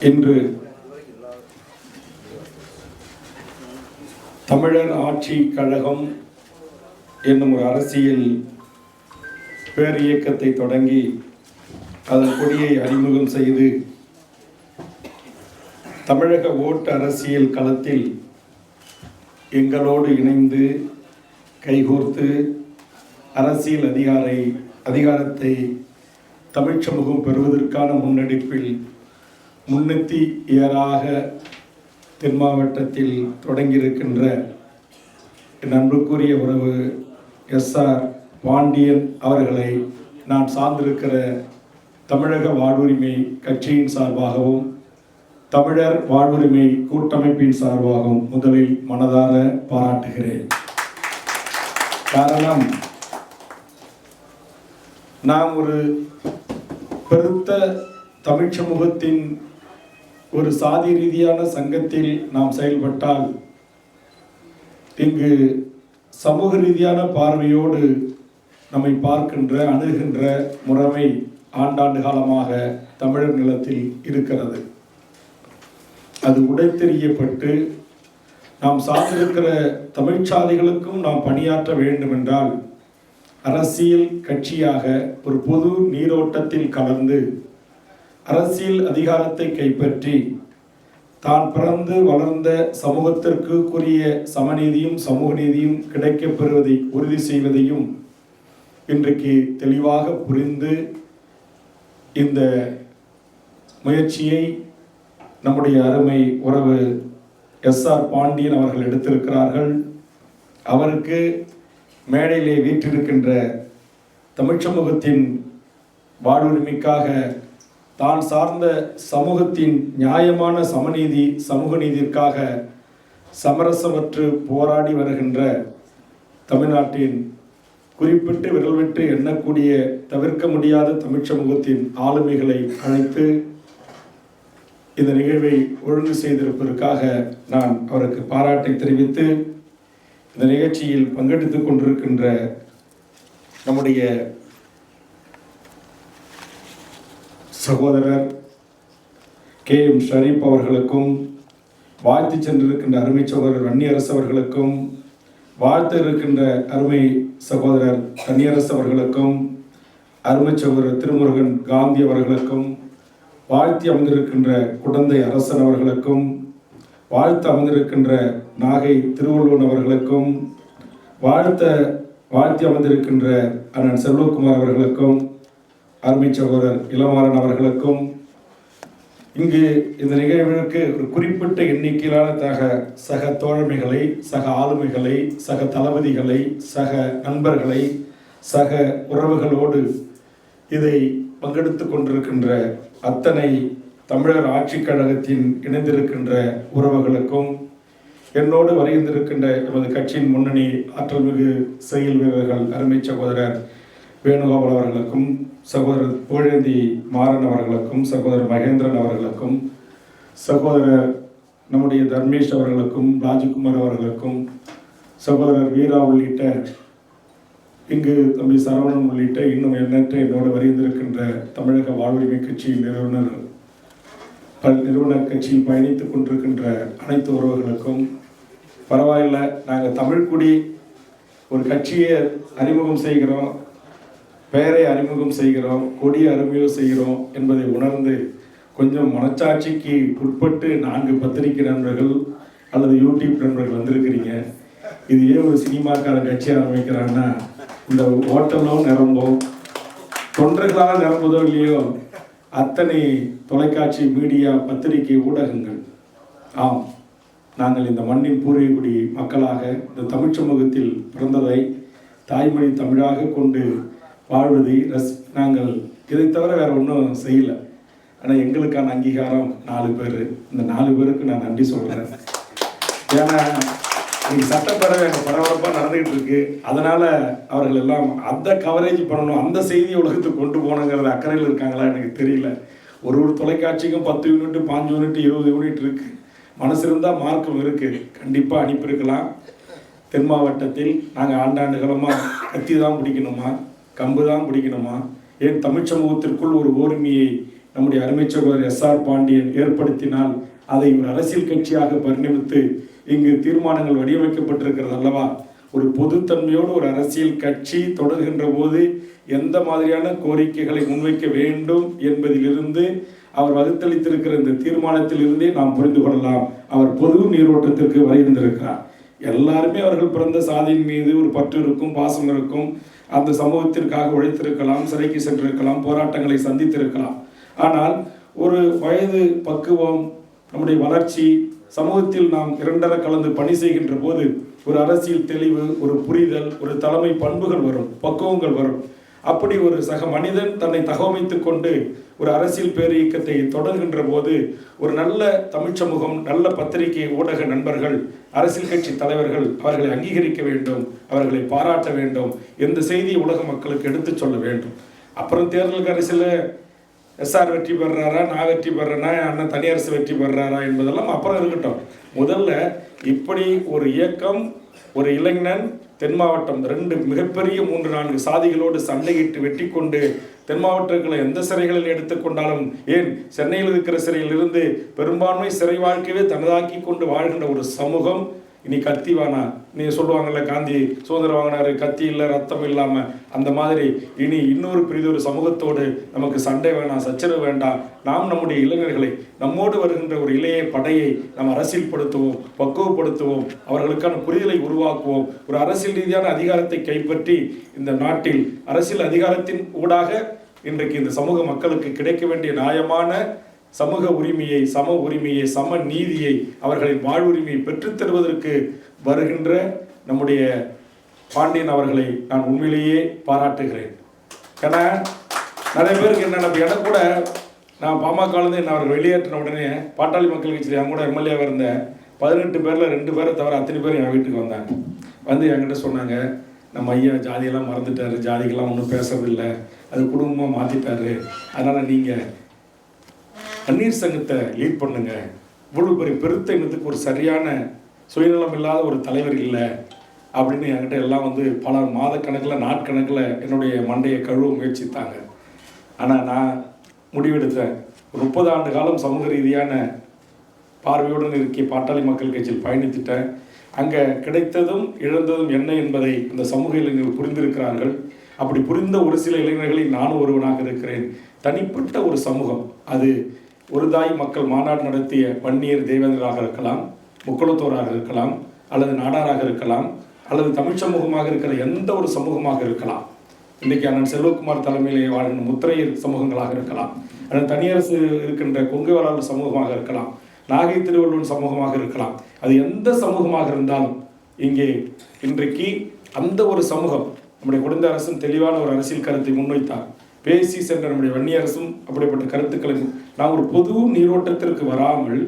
இன்று தமிழர் ஆட்சி கழகம் என்னும் ஒரு அரசியல் பேர் இயக்கத்தை தொடங்கி அதன் கொடியை அறிமுகம் செய்து தமிழக ஓட்டு அரசியல் களத்தில் எங்களோடு இணைந்து கைகோர்த்து அரசியல் அதிகாரை அதிகாரத்தை தமிழ்ச் சமூகம் பெறுவதற்கான முன்னெடுப்பில் முன்னூற்றி ஏறாக தென் மாவட்டத்தில் தொடங்கியிருக்கின்ற என் அன்புக்குரிய உறவு எஸ்ஆர் பாண்டியன் அவர்களை நான் சார்ந்திருக்கிற தமிழக வாழ்வுரிமை கட்சியின் சார்பாகவும் தமிழர் வாழ்வுரிமை கூட்டமைப்பின் சார்பாகவும் முதலில் மனதார பாராட்டுகிறேன். காரணம் நாம் ஒரு பெருத்த தமிழ் சமூகத்தின் ஒரு சாதி ரீதியான சங்கத்தில் நாம் செயல்பட்டால் இங்கு சமூக ரீதியான பார்வையோடு நம்மை பார்க்கின்ற அணுகின்ற முறைமை ஆண்டாண்டு காலமாக தமிழர் நிலத்தில் இருக்கிறது. அது உடைத்தெறியப்பட்டு நாம் சார்ந்திருக்கிற தமிழ்ச்சாதிகளுக்கும் நாம் பணியாற்ற வேண்டுமென்றால் அரசியல் கட்சியாக ஒரு பொது நீரோட்டத்தில் கலந்து அரசியல் அதிகாரத்தை கைப்பற்றி தான் பிறந்து வளர்ந்த சமூகத்திற்குரிய சமநீதியும் சமூக நீதியும் கிடைக்கப் பெறுவதை உறுதி செய்வதையும் இன்றைக்கு தெளிவாக புரிந்து இந்த முயற்சியை நம்முடைய அருமை உறவு எஸ் ஆர் பாண்டியன் அவர்கள் எடுத்திருக்கிறார்கள். அவருக்கு மேடையிலே வீற்றிருக்கின்ற தமிழ்ச்சமூகத்தின் வாழ்வுரிமைக்காக தான் சார்ந்த சமூகத்தின் நியாயமான சமநீதி சமூக நீதிற்காக சமரசமற்று போராடி வருகின்ற தமிழ்நாட்டின் குறிப்பிட்டு விரல் விட்டு எண்ணக்கூடிய தவிர்க்க முடியாத தமிழ் சமூகத்தின் ஆளுமைகளை அழைத்து இந்த நிகழ்வை ஒழுங்கு செய்திருப்பதற்காக நான் அவருக்கு பாராட்டை தெரிவித்து இந்த நிகழ்ச்சியில் பங்கெடுத்து கொண்டிருக்கின்ற நம்முடைய சகோதரர் கே எம் ஷரீப் அவர்களுக்கும் வாழ்த்து சென்றிருக்கின்ற அருமை சகோதரர் வன்னியரசு அவர்களுக்கும் வாழ்த்து இருக்கின்ற அருமை சகோதரர் தன்னியரசு அவர்களுக்கும் அருமை சகோதரர் திருமுருகன் காந்தி அவர்களுக்கும் வாழ்த்தி அமர்ந்திருக்கின்ற குடந்தை அரசன் அவர்களுக்கும் வாழ்த்து அமர்ந்திருக்கின்ற நாகை திருவள்ளுவன் அவர்களுக்கும் வாழ்த்த வாழ்த்தி அமர்ந்திருக்கின்ற அண்ணன் செல்வகுமார் அவர்களுக்கும் அருமை சகோதரர் இளமாறன் அவர்களுக்கும் இங்கு இந்த நிகழ்விற்கு ஒரு குறிப்பிட்ட எண்ணிக்கையிலான தக சக தோழமைகளை சக ஆளுமைகளை சக தளபதிகளை சக நண்பர்களை சக உறவுகளோடு இதை பங்கெடுத்து கொண்டிருக்கின்ற அத்தனை தமிழர் ஆட்சிக் கழகத்தின் இணைந்திருக்கின்ற உறவுகளுக்கும் என்னோடு வருகின்றிருக்கின்ற எமது கட்சியின் முன்னணி ஆற்றல் மிகு செயல் வீரர்கள் அருமை சகோதரர் வேணுகோபால் அவர்களுக்கும் சகோதரர் புகழேந்தி மாறன் அவர்களுக்கும் சகோதரர் மகேந்திரன் அவர்களுக்கும் சகோதரர் நம்முடைய தர்மேஷ் அவர்களுக்கும் ராஜகுமார் அவர்களுக்கும் சகோதரர் வீரா உள்ளிட்ட இங்கு தம்பி சரவணன் உள்ளிட்ட இன்னும் எண்ணற்ற என்னோடு வருகின்றிருக்கின்ற தமிழக வாழ்வுரிமை கட்சி நிறுவனர் பல் நிறுவனர் கட்சியில் பயணித்துக் கொண்டிருக்கின்ற அனைத்து உறவுகளுக்கும் பரவாயில்லை நாங்கள் தமிழ்குடி ஒரு கட்சியை அறிமுகம் செய்கிறோம். பெயரை அறிமுகம் செய்கிறோம் கொடி அறிமுகம் செய்கிறோம் என்பதை உணர்ந்து கொஞ்சம் மனச்சாட்சிக்கு உட்பட்டு நான்கு பத்திரிகை நண்பர்கள் அல்லது யூடியூப் நண்பர்கள் வந்திருக்கிறீங்க. இது ஏன் ஒரு சினிமாக்கார கட்சி ஆரம்பிக்கிறாங்கன்னா இந்த ஓட்டலும் நிரம்பும். தொண்டர்களால் நிரம்புதோ இல்லையோ அத்தனை தொலைக்காட்சி மீடியா பத்திரிகை ஊடகங்கள். ஆம் நாங்கள் இந்த மண்ணின் பூர்வீகுடி மக்களாக இந்த தமிழ் சமூகத்தில் பிறந்ததை தாய்மொழி தமிழாக கொண்டு வாழ்வதை ரஸ் நாங்கள் இதை தவிர வேறு ஒன்றும் செய்யலை. ஆனால் எங்களுக்கான அங்கீகாரம் நாலு பேர். இந்த நாலு பேருக்கு நான் நன்றி சொல்கிறேன் ஏன்னா இன்னைக்கு சட்டப்பேரவை அங்கே பரபரப்பாக நடந்துகிட்டு இருக்கு. அதனால் அவர்கள் எல்லாம் அந்த கவரேஜ் பண்ணணும் அந்த செய்தி உலகத்துக்கு கொண்டு போகணுங்கிறத அக்கறையில் இருக்காங்களா எனக்கு தெரியல. ஒரு ஒரு தொலைக்காட்சிக்கும் பத்து யூனிட் பாஞ்சு யூனிட் இருபது யூனிட் இருக்கு. மனசு இருந்தால் மார்க்கம் இருக்குது கண்டிப்பாக அனுப்பியிருக்கலாம். தென் மாவட்டத்தில் நாங்கள் ஆண்டாண்டு காலமாக கத்தி தான் பிடிக்கணுமா? கம்பு தான் பிடிக்கணுமா? ஏன் தமிழ் சமூகத்திற்குள் ஒரு ஓர்மையை நம்முடைய அருமை சகோதரர் எஸ் ஆர் பாண்டியன் ஏற்படுத்தினால் அதை ஒரு அரசியல் கட்சியாக பரிணமித்து இங்கு தீர்மானங்கள் வடிவமைக்கப்பட்டிருக்கிறது அல்லவா? ஒரு பொதுத்தன்மையோடு ஒரு அரசியல் கட்சி தொடர்கின்ற போது எந்த மாதிரியான கோரிக்கைகளை முன்வைக்க வேண்டும் என்பதிலிருந்து அவர் வகுத்தளித்திருக்கிற இந்த தீர்மானத்திலிருந்தே நாம் புரிந்து கொள்ளலாம். அவர் பொது நீரோட்டத்திற்கு வருகின்றிருக்கிறார் எல்லாருமே அவர்கள் பிறந்த சாதியின் மீது ஒரு பற்று இருக்கும் பாசம் இருக்கும். அந்த சமூகத்திற்காக உழைத்திருக்கலாம் சிறைக்கு சென்றிருக்கலாம் போராட்டங்களை சந்தித்திருக்கலாம். ஆனால் ஒரு வயது பக்குவம் நம்முடைய வளர்ச்சி சமூகத்தில் நாம் இரண்டர கலந்து பணி செய்கின்ற போது ஒரு அரசியல் தெளிவு ஒரு புரிதல் ஒரு தலைமை பண்புகள் வரும் பக்குவங்கள் வரும். அப்படி ஒரு சக மனிதன் தன்னை தகவமைத்துக் கொண்டு ஒரு அரசியல் பேர் இயக்கத்தை தொடர்கின்ற போது ஒரு நல்ல தமிழ் சமூகம் நல்ல பத்திரிகை ஊடக நண்பர்கள் அரசியல் கட்சி தலைவர்கள் அவர்களை அங்கீகரிக்க வேண்டும் அவர்களை பாராட்ட வேண்டும் எந்த செய்தியை உலக மக்களுக்கு எடுத்துச் சொல்ல வேண்டும். அப்புறம் தேர்தல் அரசியலில் எஸ்ஆர் வெற்றி பெறுறாரா நான் வெற்றி பெறேனா அண்ணன் தனியரசு வெற்றி பெறுறாரா என்பதெல்லாம் அப்புறம் இருக்கட்டும். முதல்ல இப்படி ஒரு இயக்கம் ஒரு இளைஞன் தென் மாவட்டம் ரெண்டு மிகப்பெரிய மூன்று நான்கு சாதிகளோடு சண்டையிட்டு வெட்டி கொண்டு தென் மாவட்டங்களை எந்த சிறைகளில் எடுத்துக்கொண்டாலும் ஏன் சென்னையில் இருக்கிற சிறையில் இருந்து பெரும்பான்மை சிறை வாழ்க்கையவே தனதாக்கி கொண்டு வாழ்கின்ற ஒரு சமூகம் இனி கத்தி வேணாம் நீ சொல்லுவாங்கல்ல காந்தி சுதந்திரம் வாங்கினாரு கத்தி இல்லை ரத்தம் இல்லாமல் அந்த மாதிரி இனி இன்னொரு பெரிதொரு சமூகத்தோடு நமக்கு சண்டை வேணாம் சச்சரவு வேண்டாம் நாம் நம்முடைய இளைஞர்களை நம்மோடு வருகின்ற ஒரு இளைய படையை நாம் அரசியல்படுத்துவோம் பக்குவப்படுத்துவோம் அவர்களுக்கான புரிதலை உருவாக்குவோம். ஒரு அரசியல் ரீதியான அதிகாரத்தை கைப்பற்றி இந்த நாட்டில் அரசியல் அதிகாரத்தின் ஊடாக இன்றைக்கு இந்த சமூக மக்களுக்கு கிடைக்க வேண்டிய நியாயமான சமூக உரிமையை சம உரிமையை சம நீதியை அவர்களின் வாழ்வுரிமையை பெற்றுத்தருவதற்கு வருகின்ற நம்முடைய பாண்டியன் அவர்களை நான் உண்மையிலேயே பாராட்டுகிறேன். ஏன்னா நிறைய பேருக்கு என்ன நம்ம எனக்கு கூட நான் பாமகலேருந்து என்ன அவர்கள் வெளியேற்றின உடனே பாட்டாளி மக்கள் கட்சியில் என் கூட எம்எல்ஏவாக இருந்தேன் பதினெட்டு பேரில் ரெண்டு பேரை தவிர அத்தனை பேர் என் வீட்டுக்கு வந்தாங்க. வந்து என்கிட்ட சொன்னாங்க நம்ம ஐயா ஜாதியெல்லாம் மறந்துட்டார் ஜாதிக்கெல்லாம் ஒன்றும் பேசுறதில்லை அது குடும்பமாக மாற்றிட்டாரு அதனால் நீங்கள் தண்ணீர் சங்கத்தை லீட் பண்ணுங்க. இவ்வளவு பெரிய பெருத்த இனத்துக்கு ஒரு சரியான சுயநலம் இல்லாத ஒரு தலைவர் இல்லை அப்படின்னு என்கிட்ட எல்லாம் வந்து பல மாதக்கணக்கில் நாட்கணக்கில் என்னுடைய மண்டையை கழுவ முயற்சித்தாங்க. ஆனால் நான் முடிவெடுத்தேன். ஒரு முப்பது ஆண்டு காலம் சமூக ரீதியான பார்வையுடன் இருக்கிய பாட்டாளி மக்கள் கட்சியில் பயணித்துட்டேன். அங்கே கிடைத்ததும் இழந்ததும் என்ன என்பதை அந்த சமூக இளைஞர்கள் புரிந்திருக்கிறார்கள். அப்படி புரிந்த ஒரு சில இளைஞர்களில் நானும் ஒருவனாக இருக்கிறேன். தனிப்பட்ட ஒரு சமூகம். அது ஒரு தாய் மக்கள் மாநாடு நடத்திய பன்னீர் தேவேந்திராக இருக்கலாம் முக்குளத்தோராக இருக்கலாம் அல்லது நாடாராக இருக்கலாம் அல்லது தமிழ் சமூகமாக இருக்கிற எந்த ஒரு சமூகமாக இருக்கலாம். இன்றைக்கு அண்ணன் செல்வகுமார் தலைமையிலே வாழ்கின்ற முத்திரையர் சமூகங்களாக இருக்கலாம். அண்ணன் தனியரசு இருக்கின்ற கொங்கு வேளாளர் சமூகமாக இருக்கலாம். நாகை திருவள்ளுவர் சமூகமாக இருக்கலாம். அது எந்த சமூகமாக இருந்தாலும் இங்கே இன்றைக்கு அந்த ஒரு சமூகம் நம்முடைய குடும்ப அரசும் தெளிவான ஒரு அரசியல் கருத்தை முன்வைத்தார். பேசி சென்ற நம்முடைய வன்னியரசும் அப்படிப்பட்ட கருத்துக்களை நாம் ஒரு பொது நீரோட்டத்திற்கு வராமல்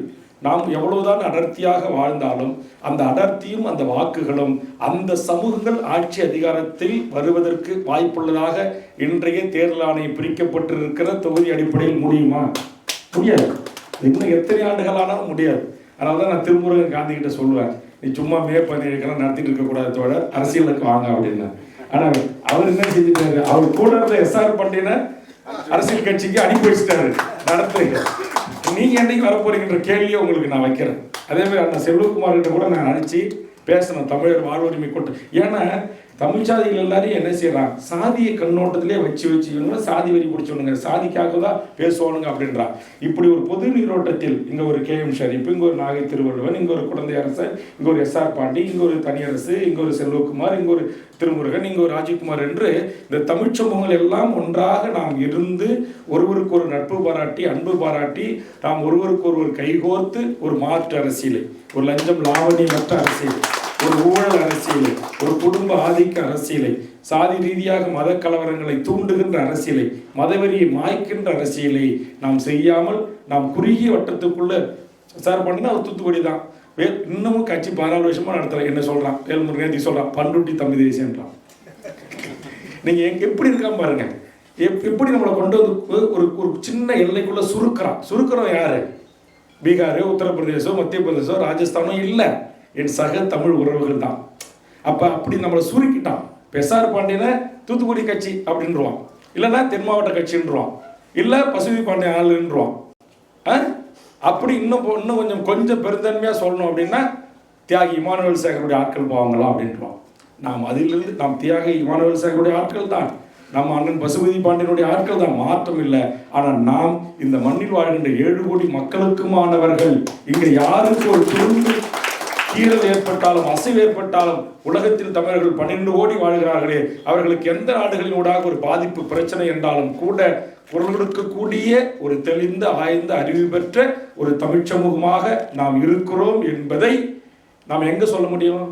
நாம் எவ்வளவுதான் அடர்த்தியாக வாழ்ந்தாலும் அந்த அடர்த்தியும் அந்த வாக்குகளும் அந்த சமூகங்கள் ஆட்சி அதிகாரத்தில் வருவதற்கு வாய்ப்புள்ளதாக இன்றைய தேர்தல் ஆணையம் பிரிக்கப்பட்டிருக்கிற தொகுதி அடிப்படையில் முடியுமா? முடியாது. இன்னும் எத்தனை ஆண்டுகள் ஆனாலும் முடியாது. அதனால தான் நான் திருமுருகன் காந்தி கிட்ட சொல்லுவேன் நீ சும்மா மே பண்ணியிருக்கலாம் நடத்திட்டு இருக்கக்கூடாது தோட அரசியலுக்கு வாங்க அப்படின்னு. ஆனால் அவர் என்ன செஞ்சிட்டாரு? அவர் கூட இருந்த எஸ்ஆர் பண்டியனை அரசியல் கட்சிக்கு அனுப்பி வச்சுட்டாரு. நடத்துறீங்க நீங்க என்னைக்கு வரப்போறீங்கிற கேள்வியை உங்களுக்கு நான் வைக்கிறேன். அதே மாதிரி அந்த செல்வகுமார் கிட்ட கூட நான் அழைச்சி பேசணும் தமிழர் வாழ்வுரிமை கூட்டம் ஏன்னா தமிழ் சாதிகள் எல்லாரையும் என்ன செய்யறான் சாதிய கண்ணோட்டத்திலே வச்சு வச்சு இவங்க சாதி வரி பிடிச்சவனுங்க. சாதிக்காக தான் பேசுவானுங்க அப்படின்றான் இப்படி ஒரு பொது நீரோட்டத்தில் இங்க ஒரு கே. எம். ஷரீப் இங்க ஒரு நாகை திருவள்ளுவன் இங்க ஒரு குழந்தை அரசன் இங்க ஒரு எஸ். ஆர். பாண்டி இங்க ஒரு தனியரசு இங்க ஒரு செல்வகுமார் இங்க ஒரு திருமுருகன் இங்க ஒரு ராஜீவ்குமார் என்று இந்த தமிழ் சமூகங்கள் எல்லாம் ஒன்றாக நாம் இருந்து ஒருவருக்கு ஒரு நட்பு பாராட்டி அன்பு பாராட்டி நாம் ஒருவருக்கு ஒருவர் கைகோர்த்து ஒரு மாற்று அரசியலை ஒரு லஞ்சம் லாவணியமற்ற அரசியல். ஒரு ஊழல் அரசியலை ஒரு குடும்ப ஆதிக்க அரசியலை சாதி ரீதியாக மத கலவரங்களை தூண்டுகின்ற அரசியலை மதவெறியை மாய்க்கின்ற அரசியலை நாம் செய்யாமல் நாம் குறுகிய வட்டத்துக்குள்ள சார் பண்ணினா ஒரு தூத்துக்குடி தான். வே இன்னமும் கட்சி பதினாலு வருஷமா நடத்துகிறேன் என்ன சொல்றான் வேல்முருகன் நீ சொல்றான் பண்ருட்டி தம்பி தேசியன்றான். நீங்க எங்க எப்படி இருக்காம பாருங்க. எப்- எப்படி நம்மளை கொண்டு வந்து ஒரு ஒரு சின்ன எல்லைக்குள்ள சுருக்கிறான். சுருக்கிறோம் யாரு? பீகார் உத்தரப்பிரதேசம் மத்திய பிரதேசம் ராஜஸ்தானோ இல்லை. என் சக தமிழ் உறவுகள் தான். அப்போ அப்படி நம்மளை சுருக்கிட்டான். பெசார் பாண்டியனை தூத்துக்குடி கட்சி அப்படின்றான் இல்லைன்னா தென் மாவட்ட கட்சின்றான் இல்லை பசுவி பாண்டிய ஆளுன்றான் ஆ? அப்படி இன்னும் இன்னும் கொஞ்சம் கொஞ்சம் பெருந்தன்மையாக சொல்லணும் அப்படின்னா தியாகி இமானுவல் சேகருடைய ஆட்கள் போவாங்களா அப்படின்றான் நாம் அதிலிருந்து நாம் தியாகி இமானுவல் சேகருடைய ஆட்கள் தான். நம்ம அண்ணன் பசுபதி பாண்டியனுடைய ஆட்கள் தான். மாற்றம் இல்லை. ஆனால் நாம் இந்த மண்ணில் வாழ்கின்ற ஏழு கோடி மக்களுக்குமானவர்கள் இங்கே யாருக்கு ஒரு துருந்து கீழல் ஏற்பட்டாலும் அசைவு ஏற்பட்டாலும் உலகத்தில் தமிழர்கள் பன்னிரண்டு கோடி வாழ்கிறார்களே. அவர்களுக்கு எந்த நாடுகளின் ஊடாக ஒரு பாதிப்பு பிரச்சனை என்றாலும் கூட குரல் கொடுக்கக்கூடிய ஒரு தெளிந்த ஆய்ந்த அறிவு பெற்ற ஒரு தமிழ் சமூகமாக நாம் இருக்கிறோம் என்பதை நாம் எங்க சொல்ல முடியும்?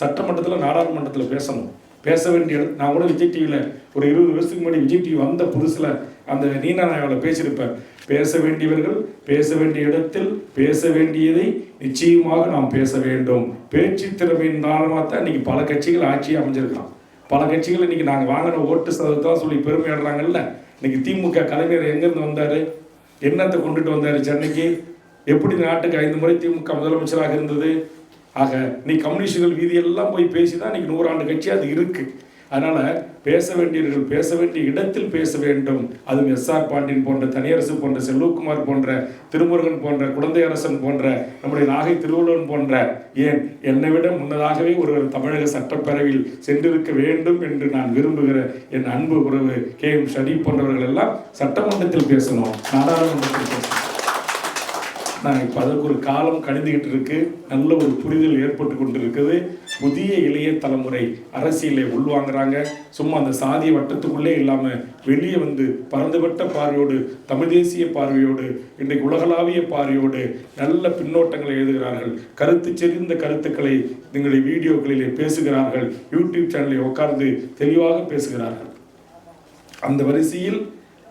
சட்டமன்றத்தில் நாடாளுமன்றத்தில் பேசணும். பேச வேண்டிய நான் கூட விஜய் டிவியில் ஒரு இருபது வருஷத்துக்கு முன்னாடி விஜய் டிவி வந்த புதுசில் அந்த நீனா நாயாவில் பேசியிருப்பேன் பேச வேண்டியவர்கள் பேச வேண்டிய இடத்தில் பேச வேண்டியதை நிச்சயமாக நாம் பேச வேண்டும். பேச்சு திறமையின் காரணமாக தான் இன்னைக்கு பல கட்சிகள் ஆட்சி அமைஞ்சிருக்கலாம் பல கட்சிகள் இன்னைக்கு நாங்கள் வாங்கின ஓட்டு சதவீதம் சொல்லி பெருமையாடுறாங்கல்ல. இன்னைக்கு திமுக கலைஞர் எங்கேருந்து வந்தார்? என்னத்தை கொண்டுட்டு வந்தார் சென்னைக்கு? எப்படி நாட்டுக்கு ஐந்து முறை திமுக முதலமைச்சராக இருந்தது? ஆக நீ கம்யூனிஸ்டுகள் வீதியெல்லாம் போய் பேசி தான் இன்னைக்கு நூறாண்டு கட்சி அது இருக்குது அதனால பேச வேண்டியவர்கள் பேச வேண்டிய இடத்தில் பேச வேண்டும். அதுவும் எஸ்ஆர் பாண்டியன் போன்ற தனியரசு போன்ற செல்வகுமார் போன்ற திருமுருகன் போன்ற குழந்தை அரசன் போன்ற நம்முடைய நாகை திருவள்ளுவன் போன்ற ஏன் என்னை விட முன்னதாகவே ஒருவர் தமிழக சட்டப்பேரவையில் சென்றிருக்க வேண்டும் என்று நான் விரும்புகிற என் அன்பு உறவு கே எம் ஷரீப் போன்றவர்கள் எல்லாம் சட்டமன்றத்தில் பேசணும் நாடாளுமன்றத்தில் பேசணும். நான் இப்போ அதற்கு ஒரு காலம் கணிந்துகிட்டு இருக்கு. நல்ல ஒரு புரிதல் ஏற்பட்டு கொண்டு இருக்குது புதிய இளைய தலைமுறை அரசியலை உள்வாங்குறாங்க. சும்மா அந்த சாதிய வட்டத்துக்குள்ளே இல்லாமல் வெளியே வந்து பரந்துபட்ட பார்வையோடு தமிழ் தேசிய பார்வையோடு இன்றைக்கு உலகளாவிய பார்வையோடு நல்ல பின்னோட்டங்களை எழுதுகிறார்கள். கருத்து செறிந்த கருத்துக்களை எங்களுடைய வீடியோக்களிலே பேசுகிறார்கள். யூடியூப் சேனலில் உட்கார்ந்து தெளிவாக பேசுகிறார்கள். அந்த வரிசையில்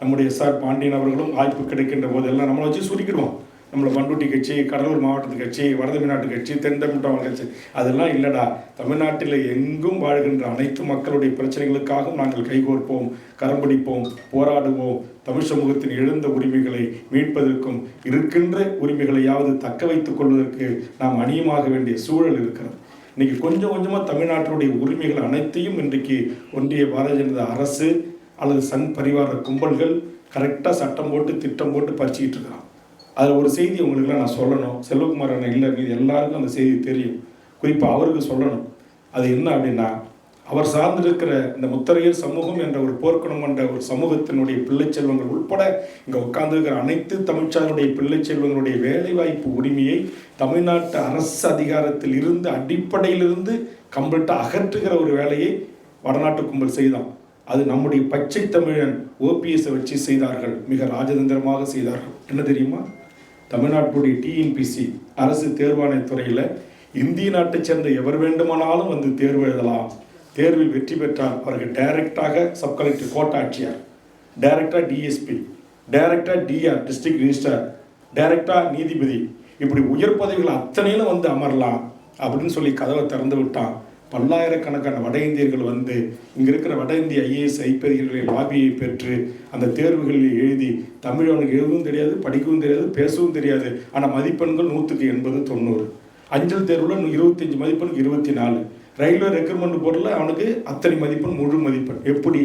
நம்முடைய சார் பாண்டியன் அவர்களும் வாய்ப்பு கிடைக்கின்ற போதெல்லாம் நம்மளை வச்சு சுருக்கிடுவோம். நம்மளை பண்ருட்டி கட்சி கடலூர் மாவட்டத்து கட்சி வடதமிழ்நாட்டு கட்சி தென் தமிழ்நாடு கட்சி. அதெல்லாம் இல்லைடா. தமிழ்நாட்டில் எங்கும் வாழ்கின்ற அனைத்து மக்களுடைய பிரச்சனைகளுக்காகவும் நாங்கள் கைகோர்ப்போம் கரம் பிடிப்போம் போராடுவோம். தமிழ் சமூகத்தின் எழுந்த உரிமைகளை மீட்பதற்கும் இருக்கின்ற உரிமைகளையாவது தக்க வைத்துக் கொள்வதற்கு நாம் அணியமாக வேண்டிய சூழல் இருக்கிறது. இன்றைக்கி கொஞ்சம் கொஞ்சமாக தமிழ்நாட்டினுடைய உரிமைகள் அனைத்தையும் இன்றைக்கு ஒன்றிய பாரதிய ஜனதா அரசு அல்லது சன் பரிவார கும்பல்கள் கரெக்டாக சட்டம் போட்டு திட்டம் போட்டு பறிச்சுக்கிட்டு இருக்கிறான் அதில் ஒரு செய்தி உங்களுக்குலாம் நான் சொல்லணும். செல்வகுமார் அண்ணன் இல்லை மீது எல்லாருக்கும் அந்த செய்தி தெரியும். குறிப்பாக அவருக்கு சொல்லணும். அது என்ன அப்படின்னா அவர் சார்ந்திருக்கிற இந்த முத்தரையர் சமூகம் என்ற ஒரு போர்க்குணம் என்ற ஒரு சமூகத்தினுடைய பிள்ளை செல்வங்கள் உட்பட இங்கே உட்கார்ந்துருக்கிற அனைத்து தமிழ்ச்சாருடைய பிள்ளை செல்வங்களுடைய வேலைவாய்ப்பு உரிமையை தமிழ்நாட்டு அரசு அதிகாரத்தில் இருந்து அடிப்படையிலிருந்து கம்ப்ளீட்டாக அகற்றுகிற ஒரு வேலையை வடநாட்டு கும்பல் செய்தான். அது நம்முடைய பச்சை தமிழன் ஓபிஎஸ்ஸை வச்சு செய்தார்கள். மிக ராஜதந்திரமாக செய்தார்கள். என்ன தெரியுமா? தமிழ்நாட்டுடைய டிஎன்பிசி அரசு தேர்வாணைய துறையில் இந்திய நாட்டைச் சேர்ந்த எவர் வேண்டுமானாலும் வந்து தேர்வு எழுதலாம். தேர்வில் வெற்றி பெற்றால் அவர்கள் டைரக்டாக சப் கலெக்டர் கோட்டாட்சியர் டைரக்டாக டிஎஸ்பி டைரக்டாக டிஆர் டிஸ்ட்ரிக்ட் ரிஜிஸ்டர் டைரக்டாக நீதிபதி. இப்படி உயர் பதவிகள் அத்தனையிலும் வந்து அமரலாம் அப்படின்னு சொல்லி கதவை திறந்து விட்டான். பல்லாயிரக்கணக்கான வட இந்தியர்கள் வந்து இங்கே இருக்கிற வட இந்திய ஐஏஎஸ் ஐப்பதிகளின் லாபியை பெற்று அந்த தேர்வுகளில் எழுதி தமிழ் அவனுக்கு எழுதவும் தெரியாது படிக்கவும் தெரியாது பேசவும் தெரியாது. ஆனால் மதிப்பெண்கள் நூற்றுக்கு எண்பது தொண்ணூறு. அஞ்சல் தேர்வில் இருபத்தஞ்சு மதிப்பெண்ணுக்கு இருபத்தி நாலு. ரயில்வே ரெக்ரூட்மெண்ட் போர்டில் அவனுக்கு அத்தனை மதிப்பெண் முழு மதிப்பெண். எப்படி?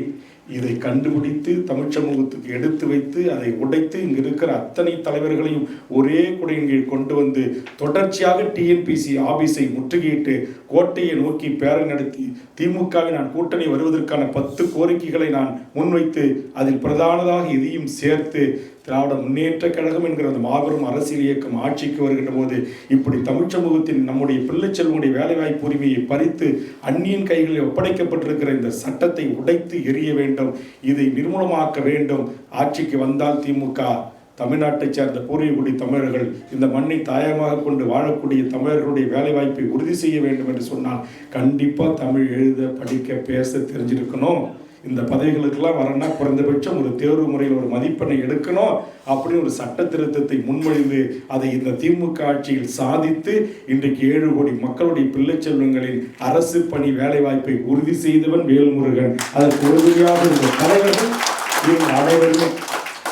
இதை கண்டுபிடித்து தமிழ் சமூகத்துக்கு எடுத்து வைத்து அதை உடைத்து இங்கு இருக்கிற அத்தனை தலைவர்களையும் ஒரே குடையின் கீழ் கொண்டு வந்து தொடர்ச்சியாக டிஎன்பிசி ஆபீஸை முற்றுகையிட்டு கோட்டையை நோக்கி பேரணி நடத்தி திமுகவை நான் கூட்டணி வருவதற்கான பத்து கோரிக்கைகளை நான் முன்வைத்து அதில் பிரதானதாக இதையும் சேர்த்து திராவிட முன்னேற்ற கழகம் என்கிற அந்த மாபெரும் அரசியல் இயக்கம் ஆட்சிக்கு வருகின்ற போது இப்படி தமிழ் சமூகத்தின் நம்முடைய பிள்ளை செல்வனுடைய வேலைவாய்ப்பு உரிமையை பறித்து அந்நியன் கைகளில் ஒப்படைக்கப்பட்டிருக்கிற இந்த சட்டத்தை உடைத்து எரிய வேண்டும் இதை நிர்மூலமாக்க வேண்டும். ஆட்சிக்கு வந்தால் திமுக தமிழ்நாட்டைச் சேர்ந்த பூர்வீகுடி தமிழர்கள் இந்த மண்ணை தாயமாக கொண்டு வாழக்கூடிய தமிழர்களுடைய வேலைவாய்ப்பை உறுதி செய்ய வேண்டும் என்று சொன்னால் கண்டிப்பாக தமிழ் எழுத படிக்க பேச தெரிஞ்சிருக்கணும். இந்த பதவிகளுக்கெல்லாம் வரணும்னா குறைந்தபட்சம் ஒரு தேர்வு முறையில் ஒரு மதிப்பெண்ணை எடுக்கணும் அப்படின்னு ஒரு சட்ட திருத்தத்தை முன்மொழிந்து அதை இந்த திமுக ஆட்சியில் சாதித்து இன்றைக்கு ஏழு கோடி மக்களுடைய பிள்ளை செல்வங்களின் அரசு பணி வேலைவாய்ப்பை உறுதி செய்தவன் வேல்முருகன். அதற்கு உறுதியாக இந்த தலைவர்கள் இவங்க அனைவருமே.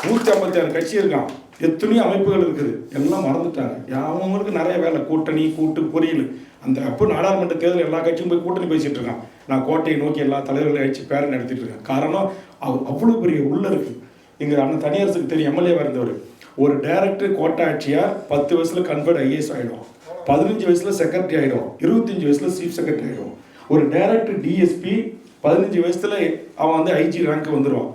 நூற்றி ஐம்பத்தி ஆறு கட்சி இருக்கான் எத்தனையோ அமைப்புகள் இருக்குது. எல்லாம் மறந்துட்டாங்க. அவங்களுக்கு நிறைய வேலை. கூட்டணி கூட்டு பொரியல் அந்த அப்போ நாடாளுமன்ற தேர்தல் எல்லா கட்சியும் போய் கூட்டணி பேசிட்டு இருக்கான். நான் கோட்டையை நோக்கி எல்லா தலைவர்களையும் அழைச்சி பேரன் நடத்திட்டு இருக்கேன். காரணம் அவர் அவ்வளோ பெரிய உள்ள இருக்கு. இங்கே அண்ணன் தனியரசுக்கு தெரியும் எம்எல்ஏவாக இருந்தவர். ஒரு டைரக்டர் ஆட்சியாக பத்து வயசுல கன்வெர்ட் ஐஏஎஸ் ஆகிடும் பதினஞ்சு வயசுல செக்ரட்டரி ஆகிடும் இருபத்தஞ்சு வயசுல சீஃப் செக்ரட்டரி ஆகிடும் ஒரு டைரக்டர் டிஎஸ்பி பதினஞ்சு வயசுல அவன் வந்து ஐஜி ரேங்க் வந்துடுவான்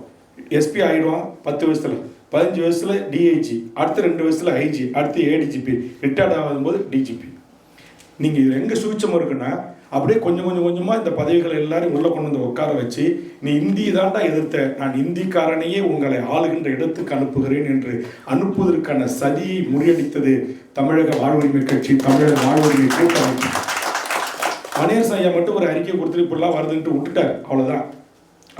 எஸ்பி ஆகிடுவான் பத்து வயசுல. பதினஞ்சு வயசுல டிஐஜி அடுத்த ரெண்டு வயசுல ஐஜி அடுத்து ஏடிஜிபி ரிட்டையர்ட் ஆகும்போது டிஜிபி நீங்கள் இது எங்கே சூட்சம் இருக்குன்னா அப்படியே கொஞ்சம் கொஞ்சம் கொஞ்சமாக இந்த பதவிகளை எல்லாரும் உள்ளே கொண்டு வந்து உட்கார வச்சு நீ இந்தி தாண்டா எதிர்த்த நான் இந்திக்காரனையே உங்களை ஆளுகின்ற இடத்துக்கு அனுப்புகிறேன் என்று அனுப்புவதற்கான சதியை முறியடித்தது தமிழக வாழ்வுரிமை கட்சி தமிழக வாழ்வுரிமை கூட்டமைப்பு. கணேசன் ஐயா மட்டும் ஒரு அறிக்கை கொடுத்துட்டு இப்படிலாம் வருதுன்ட்டு விட்டுட்டார். அவ்வளோதான்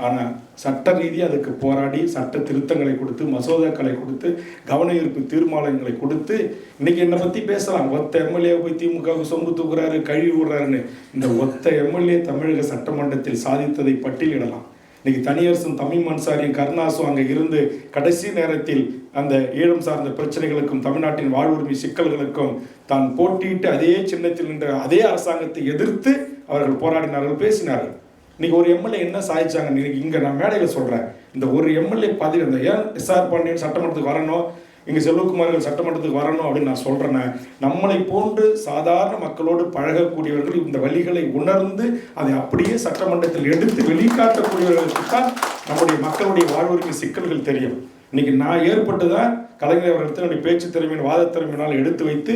ஆனால் சட்ட ரீதியாக அதுக்கு போராடி சட்ட திருத்தங்களை கொடுத்து மசோதாக்களை கொடுத்து கவன ஈர்ப்பு தீர்மானங்களை கொடுத்து இன்னைக்கு என்னை பற்றி பேசலாம். ஒத்த எம்எல்ஏ போய் திமுக சொம்பு தூக்குறாரு கழுவி விடுறாருன்னு. இந்த ஒத்த எம்எல்ஏ தமிழக சட்டமன்றத்தில் சாதித்ததை பட்டியலிடலாம். இன்னைக்கு தனியரசும் தமிழ் மன்சாரியும் கருணாசும் அங்கே இருந்து கடைசி நேரத்தில் அந்த ஈழம் சார்ந்த பிரச்சனைகளுக்கும் தமிழ்நாட்டின் வாழ்வுரிமை சிக்கல்களுக்கும் தான் போட்டியிட்டு அதே சின்னத்தில் நின்ற அதே அரசாங்கத்தை எதிர்த்து அவர்கள் போராடினார்கள் பேசினார்கள். இன்னைக்கு ஒரு எம்எல்ஏ என்ன சாதிச்சாங்க இன்னைக்கு இங்கே நான் மேடையில் சொல்கிறேன் இந்த ஒரு எம்எல்ஏ பதவி அந்த ஏன் எஸ்ஆர் பாண்டியன் சட்டமன்றத்துக்கு வரணும் இங்கே செல்வகுமார்கள் சட்டமன்றத்துக்கு வரணும் அப்படின்னு நான் சொல்றேன். நம்மளை போன்று சாதாரண மக்களோடு பழகக்கூடியவர்கள் இந்த வழிகளை உணர்ந்து அதை அப்படியே சட்டமன்றத்தில் எடுத்து வெளிக்காட்டக்கூடியவர்களுக்கு தான் நம்முடைய மக்களுடைய வாழ்வுக்கு சிக்கல்கள் தெரியும். இன்னைக்கு நான் ஏற்பட்டு தான் கலைஞர் அவர்கள் தன்னுடைய பேச்சு திறமையின் வாத திறமையினால் எடுத்து வைத்து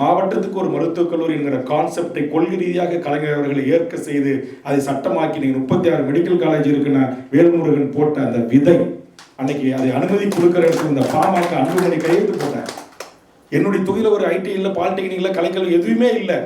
மாவட்டத்துக்கு ஒரு மருத்துவக் கல்லூரி என்கிற கான்செப்டை கொள்கை ரீதியாக கலைஞர் அவர்களை ஏற்க செய்து அதை சட்டமாக்கி நீங்கள் முப்பத்தி ஆறு மெடிக்கல் காலேஜ் இருக்குன்னா வேல்முருகன் போட்ட அந்த விதை. அன்னைக்கு அதை அனுமதி கொடுக்கறதுக்கு இந்த பாமக அன்புமணி கையெழுத்து போட்டேன் என்னுடைய தொகுதியில் ஒரு ஐடி இல்லை பாலிடெக்னிக்ல கலைக்கல்வி எதுவுமே இல்லை.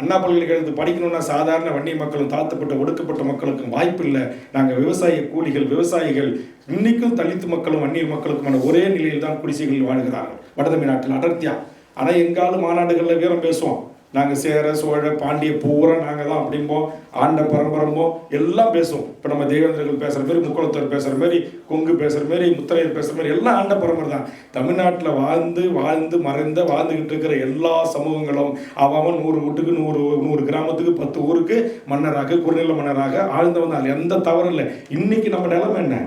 அண்ணா பல்கலைக்கழகத்தில் படிக்கணும்னா சாதாரண வன்னி மக்களும் தாழ்த்தப்பட்ட ஒடுக்கப்பட்ட மக்களுக்கும் வாய்ப்பு இல்லை. நாங்கள் விவசாய கூலிகள் விவசாயிகள் இன்னைக்கும் தலித்து மக்களும் வன்னியர் மக்களுக்குமான ஒரே நிலையில் தான் குடிசைகளில் வாழ்கிறார்கள். வடதமிழ்நாட்டில் அடர்த்தியா? ஆனால் எங்காலும் மாநாடுகளில் வீரம் பேசுவோம். நாங்கள் சேர சோழ பாண்டிய பூரா நாங்கள் தான் அப்படிம்போம். ஆண்ட பரம்பரமோ எல்லாம் பேசுவோம். இப்போ நம்ம தேவேந்திரர்கள் பேசுகிற மாதிரி முக்குளத்தர் பேசுகிற மாதிரி கொங்கு பேசுகிற மாதிரி முத்தரையர் பேசுகிற மாதிரி எல்லாம் ஆண்ட பரம்பரை தான் தமிழ்நாட்டில் வாழ்ந்து வாழ்ந்து மறைந்த வாழ்ந்துக்கிட்டு இருக்கிற எல்லா சமூகங்களும் அவன் நூறு வீட்டுக்கு நூறு நூறு கிராமத்துக்கு பத்து ஊருக்கு மன்னராக குறுநில மன்னராக ஆழ்ந்தவன் தான். எந்த தவறும் இல்லை. இன்னைக்கு நம்ம நிலைமை என்ன?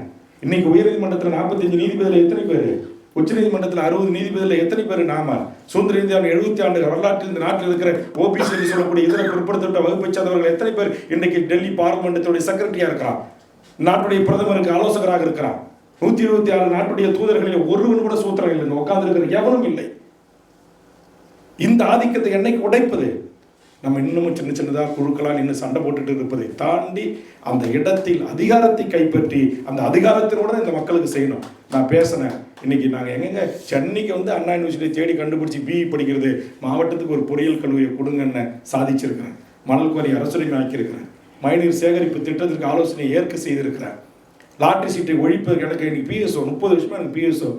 இன்னைக்கு உயர்நீதிமன்றத்தில் நாற்பத்தஞ்சு நீதிபதியில் எத்தனை பேர்? உச்சநீதிமன்றத்தில் அறுபது நீதிபதியில் எத்தனை பேர் நாம? சுதந்திர இந்தியாவின் எழுபத்தி ஆண்டு வரலாற்றில் இந்த நாட்டில் இருக்கிற ஓபிசி என்று சொல்லக்கூடிய இதர பிற்படுத்தப்பட்ட வகுப்பை சேர்ந்தவர்கள் எத்தனை பேர் இன்றைக்கு டெல்லி பார்லிமெண்டத்துடைய செக்ரட்டரியா இருக்கிறான் நாட்டுடைய பிரதமருக்கு ஆலோசகராக இருக்கிறான் நூத்தி இருபத்தி ஆறு நாட்டுடைய தூதர்களில் ஒருவன் கூட சூத்திரம் இல்லை உட்கார்ந்து இருக்கிற எவனும் இல்லை. இந்த ஆதிக்கத்தை என்னைக்கு உடைப்பது? நம்ம இன்னமும் சின்ன சின்னதாக குழுக்களால் இன்னும் சண்டை போட்டுட்டு இருப்பதை தாண்டி அந்த இடத்தில் அதிகாரத்தை கைப்பற்றி அந்த அதிகாரத்தினோட இந்த மக்களுக்கு செய்யணும். நான் பேசினேன். இன்னைக்கு நாங்கள் எங்கெங்க? சென்னைக்கு வந்து அண்ணா யூனிவர்சிட்டி தேடி கண்டுபிடிச்சி பிஇ படிக்கிறது மாவட்டத்துக்கு ஒரு பொறியியல் கல்லூரியை கொடுங்கன்னு சாதிச்சிருக்கிறேன் மணல் குவாரி அரசுரிமை ஆக்கியிருக்கிறேன் மழைநீர் சேகரிப்பு திட்டத்திற்கு ஆலோசனை ஏற்க செய்திருக்கிறேன் லாட்டரி சீட்டை ஒழிப்பதற்கு எனக்கு பிஎஸ்ஓ முப்பது வருஷமா எனக்கு பிஎஸ்ஓ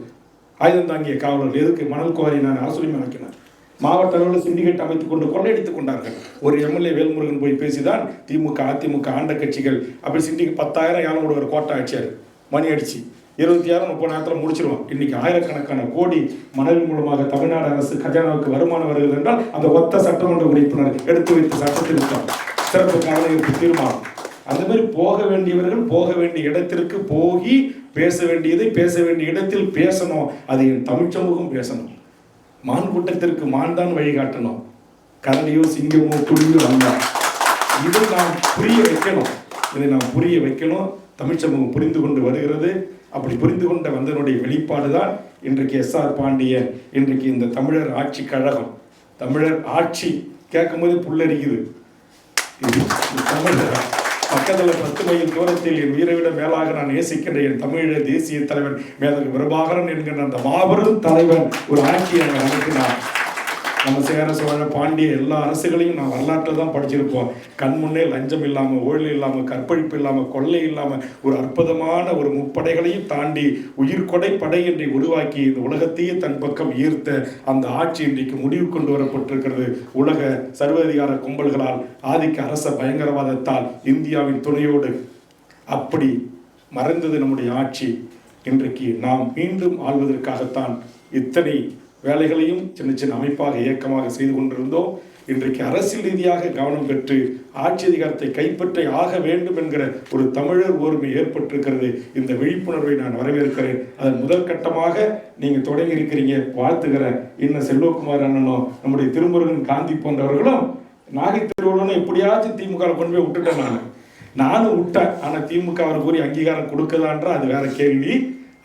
ஆயுதம் தாங்கிய காவலர் எதுக்கு மணல் குவாரி நான் அரசுரிமை ஆக்கினேன் மாவட்ட அளவில் சிண்டிகேட் அமைத்துக் கொண்டு கொள்ளையடித்துக் கொண்டார்கள். ஒரு எம்எல்ஏ வேல்முருகன் போய் பேசிதான் திமுக அதிமுக ஆண்ட கட்சிகள். அப்படி சிண்டிகேட் பத்தாயிரம் யாரும் ஒரு கோட்டை ஆட்சியார் மணி அடிச்சு. இருபத்தி ஆறு முப்பது நேரத்தில் முடிச்சிருவோம். இன்னைக்கு ஆயிரக்கணக்கான கோடி மணல் மூலமாக தமிழ்நாடு அரசு கஜானாவுக்கு வருமானம் வருகிறது என்றால் அந்த ஒத்த சட்டமன்ற உறுப்பினர் எடுத்து வைத்த சட்டத்திருத்தம் சிறப்பு கவன தீர்மானம். அந்த மாதிரி போக வேண்டியவர்கள் போக வேண்டிய இடத்திற்கு போகி பேச வேண்டியதை பேச வேண்டிய இடத்தில் பேசணும். அது என் தமிழ் சமூகம் பேசணும். மான் கூட்டத்திற்கு மான் தான் வழிகாட்டணும் கரடியோ சிங்கமோ புலியோ வந்தான் இதை நாம் புரிய வைக்கணும். இதை நாம் புரிய வைக்கணும். தமிழ் சமூகம் புரிந்து கொண்டு வருகிறது. அப்படி புரிந்து கொண்ட வந்தனுடைய வெளிப்பாடு தான் இன்றைக்கு எஸ்ஆர் பாண்டியன் இன்றைக்கு இந்த தமிழர் ஆட்சி கழகம். தமிழர் ஆட்சி கேட்கும்போது புல்லரிக்குது. தமிழர். பக்கத்தில் பத்து மைல் தூரத்தில் என் உயிரை விட மேலாக நான் நேசிக்கின்ற என் தமிழ தேசிய தலைவன் மேதகு பிரபாகரன் என்கின்ற அந்த மாபெரும் தலைவன் ஒரு ஆட்சியை அங்கே நடத்தினார் நம்ம சேர சோழ பாண்டிய எல்லா அரசுகளையும் நான் வரலாற்றில் தான் படிச்சிருப்போம். கண் முன்னே லஞ்சம் இல்லாமல் ஊழல் இல்லாமல் கற்பழிப்பு இல்லாமல் கொள்ளை இல்லாமல் ஒரு அற்புதமான ஒரு முப்படைகளையும் தாண்டி உயிர்கொடை படை என்றை உருவாக்கி இந்த உலகத்தையே தன் பக்கம் ஈர்த்த அந்த ஆட்சி இன்றைக்கு முடிவு கொண்டு வரப்பட்டிருக்கிறது. உலக சர்வாதிகார கும்பல்களால் ஆதிக்க அரச பயங்கரவாதத்தால் இந்தியாவின் துணையோடு அப்படி மறைந்தது நம்முடைய ஆட்சி. இன்றைக்கு நாம் மீண்டும் ஆள்வதற்காகத்தான் இத்தனை வேலைகளையும் சின்ன சின்ன அமைப்பாக இயக்கமாக செய்து கொண்டிருந்தோம். இன்றைக்கு அரசியல் ரீதியாக கவனம் பெற்று ஆட்சி அதிகாரத்தை கைப்பற்ற ஆக வேண்டும் என்கிற ஒரு தமிழர் ஒருமை ஏற்பட்டிருக்கிறது. இந்த விழிப்புணர்வை நான் வரவேற்கிறேன். அதன் முதல் கட்டமாக நீங்கள் தொடங்கி இருக்கிறீங்க. வாழ்த்துகிறேன் இன்னும் செல்வகுமார் அண்ணனும் நம்முடைய திருமுருகன் காந்தி போன்றவர்களும் நாகை திருவள்ளுவனும் எப்படியாச்சும் திமுக கொண்டு போய் விட்டுட்டேன் நான். நானும் விட்டேன். ஆனால் திமுக அவர் கூறி அங்கீகாரம் கொடுக்கலான்ற? அது வேற கேள்வி.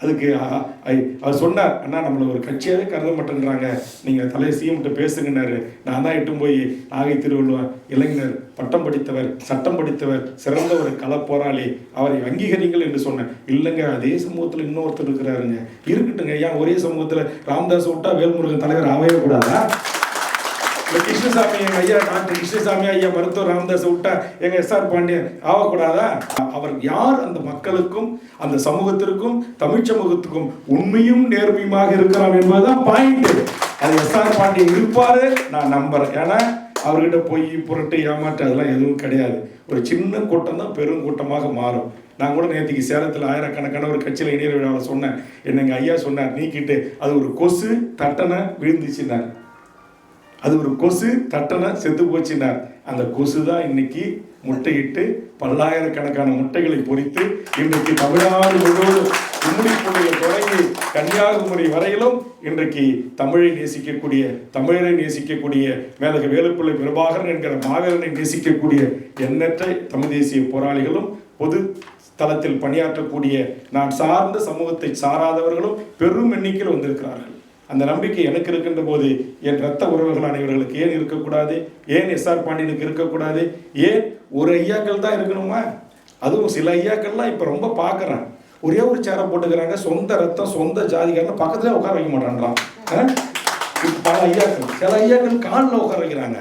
அதுக்கு ஐ- அவர் சொன்னார் அண்ணா நம்மளை ஒரு கட்சியாகவே கருத மாட்டேன்றாங்க. நீங்கள் தலையை சீமிட்ட பேசுங்கன்னாரு. நான் தான் இட்டும் போய் நாகை திருவள்ளுவர் இளைஞர் பட்டம் படித்தவர் சட்டம் படித்தவர் சிறந்த ஒரு கள போராளி. அவரை அங்கீகரிங்கள் என்று சொன்னேன். இல்லைங்க அதே சமூகத்தில் இன்னொருத்தர் இருக்கிறாருங்க. இருக்கட்டுங்க ஏன் ஒரே சமூகத்தில் ராமதாஸ் விட்டா வேல்முருகன் தலைவர் ஆகவே கூடாதா? கிருஷ்ணசாமி எங்க ஐயா டாக்டர் கிருஷ்ணசாமி ஐயா மருத்துவர் ராமதாஸ் விட்டா எங்க எஸ்ஆர் பாண்டியன் ஆகக்கூடாதா? அவர் யார் அந்த மக்களுக்கும் அந்த சமூகத்திற்கும் தமிழ் சமூகத்துக்கும் உண்மையும் நேர்மையுமாக இருக்கிறார் என்பதுதான் பாயிண்ட் அது எஸ்ஆர் பாண்டியன் இருப்பாரு நான் நம்புறேன். ஏன்னா அவர்கிட்ட போய் புரட்டு ஏமாற்று அதெல்லாம் எதுவும் கிடையாது. ஒரு சின்ன கூட்டம் தான் பெரும் கூட்டமாக மாறும். நான் கூட நேற்றுக்கு சேலத்தில் ஆயிரக்கணக்கான ஒரு கட்சியில் இணைய விழாவில் சொன்னேன். என்னங்க ஐயா சொன்னார் நீக்கிட்டு அது ஒரு கொசு தட்டனை விழுந்துச்சுன்னார். அது ஒரு கொசு தட்டனை செத்து போச்சினார் அந்த கொசு தான் இன்னைக்கு முட்டையிட்டு பல்லாயிரக்கணக்கான முட்டைகளை பொறித்து இன்றைக்கு தமிழ்நாடு முழுவதும் கும்மிடிப்பூண்டியில் தொடங்கி கன்னியாகுமரி வரையிலும் இன்றைக்கு தமிழை நேசிக்கக்கூடிய தமிழரை நேசிக்கக்கூடிய மேலக வேலுப்பிள்ளை பிரபாகரன் என்கிற மாவீரனை நேசிக்கக்கூடிய எண்ணற்ற தமிழ் தேசிய போராளிகளும் பொது தளத்தில் பணியாற்றக்கூடிய நான் சார்ந்த சமூகத்தை சாராதவர்களும் பெரும் எண்ணிக்கையில் வந்திருக்கிறார்கள். அந்த நம்பிக்கை எனக்கு இருக்கின்ற போது என் ரத்த உறவுகளான இவர்களுக்கு ஏன் இருக்கக்கூடாது? ஏன் எஸ்ஆர் பாண்டியனுக்கு இருக்கக்கூடாது? ஏன் ஒரு ஐயாக்கள் தான் இருக்கணுமா? அதுவும் சில ஐயாக்கள்லாம் இப்போ ரொம்ப பார்க்குறேன் ஒரே ஒரு சேரை போட்டுக்கிறாங்க. சொந்த ரத்தம் சொந்த ஜாதிக்காரன் பக்கத்துலேயே உட்கார வைக்க மாட்டான்றான் ஆ? பல ஐயாக்கள் சில ஐயாக்கள் காலில் உட்கார வைக்கிறாங்க.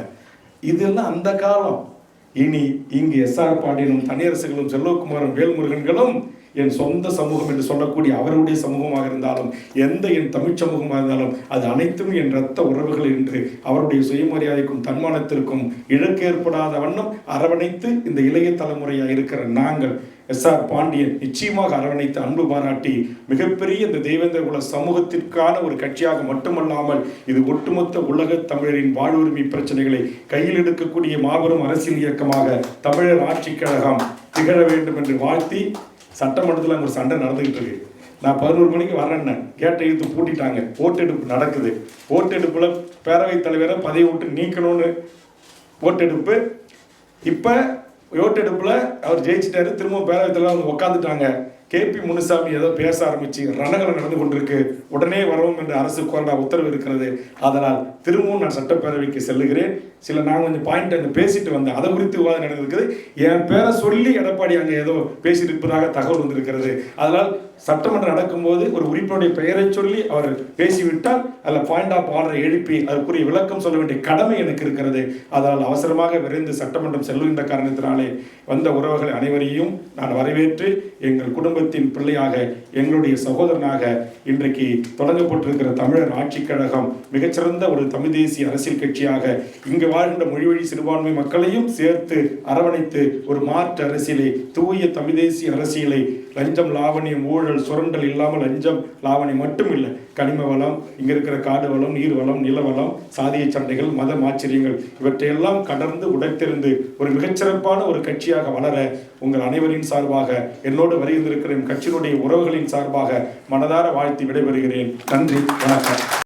இதெல்லாம் அந்த காலம். இனி இங்கு எஸ்ஆர் பாண்டியனும் தனியரசுகளும் செல்வகுமாரும் வேல்முருகன்களும் என் சொந்த சமூகம் என்று சொல்லக்கூடிய அவருடைய சமூகமாக இருந்தாலும் எந்த என் தமிழ் சமூகமாக இருந்தாலும் அது அனைத்தும் என் இரத்த உறவுகள் என்று அவருடைய சுயமரியாதைக்கும் தன்மானத்திற்கும் இழக்கு ஏற்படாத வண்ணம் அரவணைத்து இந்த இளைய தலைமுறையாக இருக்கிற நாங்கள் எஸ்ஆர் பாண்டியன் நிச்சயமாக அரவணைத்து அன்பு பாராட்டி மிகப்பெரிய இந்த தேவேந்திர குல சமூகத்திற்கான ஒரு கட்சியாக மட்டுமல்லாமல் இது ஒட்டுமொத்த உலக தமிழரின் வாழ்வுரிமை பிரச்சனைகளை கையில் எடுக்கக்கூடிய மாபெரும் அரசியல் இயக்கமாக தமிழர் ஆட்சிக் கழகம் திகழ வேண்டும் என்று வாழ்த்தி சட்டமன்றத்தில் அங்க ஒரு சண்டை நடந்துகிட்டு இருக்கு. நான் பதினோரு மணிக்கு வரேன்னு கேட்டை இழுத்து பூட்டிட்டாங்க. ஓட்டெடுப்பு நடக்குது. ஓட்டெடுப்பில் பேரவைத் தலைவரை பதவி விட்டு நீக்கணும்னு ஓட்டெடுப்பு இப்போ ஓட்டெடுப்பில் அவர் ஜெயிச்சிட்டாரு. திரும்ப தலைவர் வந்து உட்காந்துட்டாங்க கேபி முனுசாமி ஏதோ பேச ஆரம்பிச்சு ரணகலம் நடந்து கொண்டிருக்கு. உடனே வரவும் என்று அரசு கொறடா உத்தரவு இருக்கிறது. அதனால் திரும்பவும் நான் சட்டப்பேரவைக்கு செல்லுகிறேன். சில நான் கொஞ்சம் பாயிண்ட் அங்கே பேசிட்டு வந்தேன். அதை குறித்து விவாதம் நடந்திருக்குது. என் பேரை சொல்லி எடப்பாடி அங்கே ஏதோ பேசிட்டு இருப்பதாக தகவல் வந்திருக்கிறது. அதனால் சட்டமன்றம் நடக்கும்போது ஒரு உறுப்பினருடைய பெயரை சொல்லி அவர் பேசிவிட்டால் அதில் பாயிண்ட் ஆஃப் ஆர்டரை எழுப்பி அதற்குரிய விளக்கம் சொல்ல வேண்டிய கடமை எனக்கு இருக்கிறது. அதனால் அவசரமாக விரைந்து சட்டமன்றம் செல்லுகின்ற காரணத்தினாலே வந்த உறவுகள் அனைவரையும் நான் வரவேற்று எங்கள் குடும்பத்தின் பிள்ளையாக எங்களுடைய சகோதரனாக இன்றைக்கு தொடங்கப்பட்டிருக்கிற தமிழர் ஆட்சிக் கழகம் மிகச்சிறந்த ஒரு தமிழ் தேசிய அரசியல் கட்சியாக இங்கு வாழ்கின்ற மொழிவழி சிறுபான்மை மக்களையும் சேர்த்து அரவணைத்து ஒரு மாற்று அரசியலை தூய தமிழ் தேசிய அரசியலை லஞ்சம் லாவணியம் ஊழல் சுரண்டல் இல்லாமல் லஞ்சம் லாவணியம் மட்டும் இல்லை கனிம வளம் இங்கே இருக்கிற காடு வளம் நீர் வளம் நில வளம் சாதிய சண்டைகள் மத மாச்சரியங்கள் இவற்றையெல்லாம் கடந்து உடைத்திருந்து ஒரு மிகச்சிறப்பான ஒரு கட்சியாக வளர உங்கள் அனைவரின் சார்பாக என்னோடு வருகின்றிருக்கிற கட்சியினுடைய உறவுகளின் சார்பாக மனதார வாழ்த்தி விடைபெறுகிறேன். நன்றி வணக்கம்.